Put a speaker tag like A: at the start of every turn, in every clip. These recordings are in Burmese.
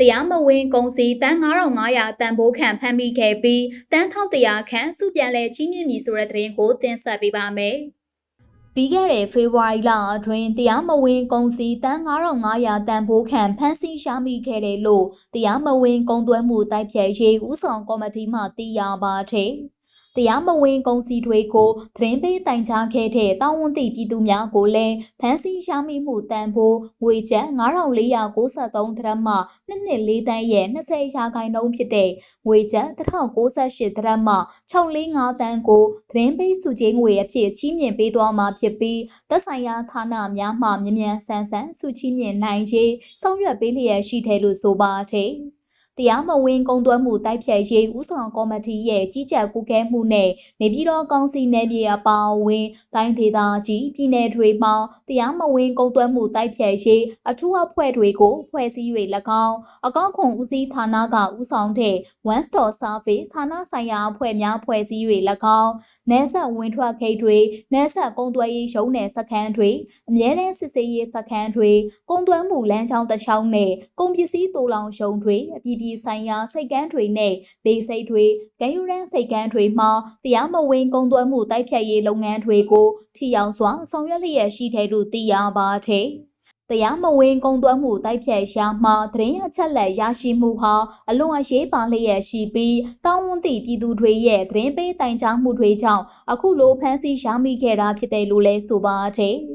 A: တရားမဝင်ကုန်စည်တန်း9500တန်ဖိုးခန့်ဖမ်းမိခဲ့ပြီးတန်း1100ခန့်စုပြန်လဲကြီးမြင့်ပြီဆိုတဲ့သတင်းကိုတင်ဆက်ပေးပါမယ်။ပြီးခဲ့တဲ့ဖေဖော်ဝါရီလအတွင်းတရားမဝင်ကုန်စည်တန်း9500တန်ဖိုးခန့်ဖမ်းဆီးရှာမိခဲ့တယ်လို့တရားမဝင်ကုန်သွယ်မှုတိုက်ဖြတ်ရေးဦးဆောင်ကော်မတီမှသိရပါတယ်။ တရားမဝင်ကုန်စည်တွေကိုသတင်းပေးတိုင်ကြားခဲ့တဲ့တာဝန်သိပြည်သူများကိုလည်းဖမ်းဆီးရှာမိမှုတန်ဖိုးငွေကျပ်9493ဒရမ်မှ2.4တန်းရဲ့20ရာခိုင်နှုန်းဖြစ်တဲ့ငွေကျပ်1098ဒရမ်မှ645တန်းကိုသတင်းပေးစုချင်းငွေအဖြစ်ချီးမြှင့်ပေးသွားမှာဖြစ်ပြီးသက်ဆိုင်ရာဌာနများမှမြ мян ဆန်းဆန်းစုချီးမြှင့်နိုင်ရေးဆောင်ရွက်ပေးလျက်ရှိတယ်လို့ဆိုပါတယ်။ တရားမဝင်ကုန်သွယ်မှုတိုက်ဖြတ်ရေးဦးဆောင်ကော်မတီရဲ့ကြီးကြပ်ကူကဲမှုနဲ့နေပြည်တော်ကောင်စီနယ်မြေအပါအဝင်တိုင်းဒေသကြီးပြည်နယ်တွေမှာတရားမဝင်ကုန်သွယ်မှုတိုက်ဖြတ်ရေးအထူးအဖွဲ့တွေကိုဖွဲ့စည်း၍၎င်းအကောက်ခွန်ဦးစီးဌာနကဦးဆောင်တဲ့ One Stop Service ဌာနဆိုင်ရာအဖွဲ့များဖွဲ့စည်း၍၎င်းနယ်ဆက်ဝင်ထွက်ခိတ်တွေနယ်ဆက်ကုန်သွယ်ရေးရုံးနယ်စခန်းတွေအမြဲတမ်းစစ်ဆေးရေးစခန်းတွေကုန်သွယ်မှုလမ်းကြောင်းတစ်လျှောက်နဲ့ကုန်ပစ္စည်းတူလောင်ရုံတွေအပြည်ပြည်ဆိုင်ရာစိတ်ကန်းတွေနဲ့ဒေစိတ်တွေကမ်းယူရန်စိတ်ကန်းတွေမှာတရားမဝင်ကုန်သွယ်မှုတိုက်ဖြတ်ရေးလုပ်ငန်းတွေကိုထိရောက်စွာဆောင်ရွက်လျက်ရှိတယ်လို့သိရပါတယ်။တရားမဝင်ကုန်သွယ်မှုတိုက်ဖြတ်ရှာမှသတင်းအချက်လက်ရရှိမှုဟာအလွန်အရေးပါလျက်ရှိပြီးတောင်းဝန်သည့်ပြည်သူတွေရဲ့သတင်းပေးတိုင်ကြားမှုတွေကြောင့်အခုလိုဖမ်းဆီးရမိခဲ့တာဖြစ်တယ်လို့လည်းဆိုပါတယ်။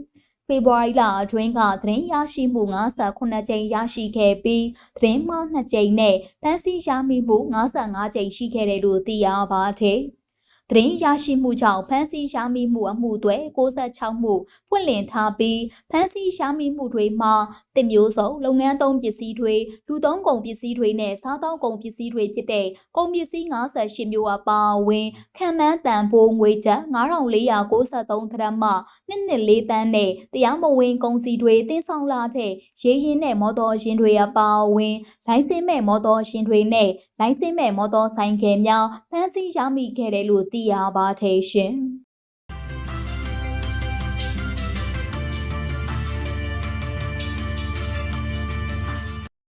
A: ဖေဖော်ဝါရီလအတွင်းကသတင်းရရှိမှု58ကြိမ်ရရှိခဲ့ပြီးသတင်းမှား2ကြိမ်နဲ့ဖမ်းဆီးရမိမှု55ကြိမ်ရှိခဲ့တယ်လို့သိရပါတယ်။ သတင်းရရှိမှုကြောင့်ဖမ်းဆီးရမိမှုအမှုတွေ66မှုဖွင့်လှစ်ထားပြီးဖမ်းဆီးရမိမှုတွေမှာတင်မျိုးစုံလုပ်ငန်းသုံးပစ္စည်းတွေလူသုံးကုန်ပစ္စည်းတွေနဲ့စားသောက်ကုန်ပစ္စည်းတွေဖြစ်တဲ့ကုန်ပစ္စည်း58မျိုးအပါအဝင်ခံမှန်းတန်ဖိုးငွေကျပ်9493ဒရမ်မှ2.4တန်းနဲ့တရားမဝင်ကုန်စည်တွေတင်ဆောင်လာတဲ့ရေရင်နဲ့မော်တော်ယာဉ်တွေအပါအဝင်လိုင်စင်မဲ့မော်တော်ယာဉ်တွေနဲ့လိုင်စင်မဲ့မော်တော်ဆိုင်ကယ်များဖမ်းဆီးရမိခဲ့တယ်လို့သိရပါတယ်ရှင်။